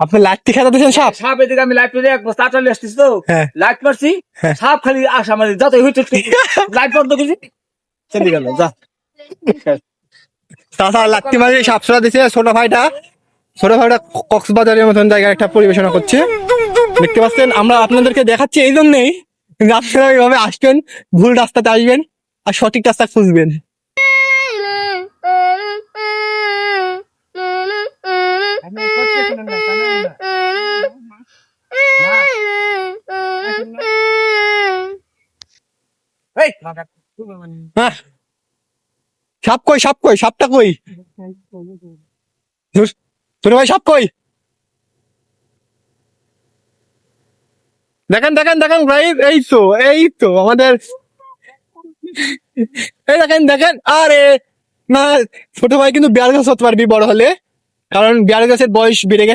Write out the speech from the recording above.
আপনি লাইটটি খেতে দিয়েছেন সাপ? সাপ এদিকে আমি লাইট করে এক বস্তা আটালে আসছিস তো। হ্যাঁ। লাইট মারছি হ্যাঁ। সাপ খালি আসা মারি যতই হইতে লাইট বন্ধ করছি। চলে গেল যা। তাছাড়া লাত্তি মারি সাপ ছড়া দিছে ছোট ভাইটা। ছোট ভাইটা কক্সবাজারের মতন জায়গায় একটা পরিবেশনা করছে। দেখতে পাচ্ছেন আমরা আপনাদেরকে দেখাচ্ছি এই জন্যই। আপনারা এইভাবে আসবেন ভুল রাস্তাতে আসবেন আর সঠিক রাস্তা খুঁজবেন। সাপ কই সাপ কই, সাপটা কই? ভাই, সাপ কই? দেখেন দেখেন দেখেন ভাই, এই তো এই তো, আমাদের এই দেখেন দেখেন, আরে! না, ছোট ভাই কিন্তু বিয়ার গাছ হতে পারবি বড় হলে, কারণ বিয়ার গাছের বয়স বেড়ে গেছে।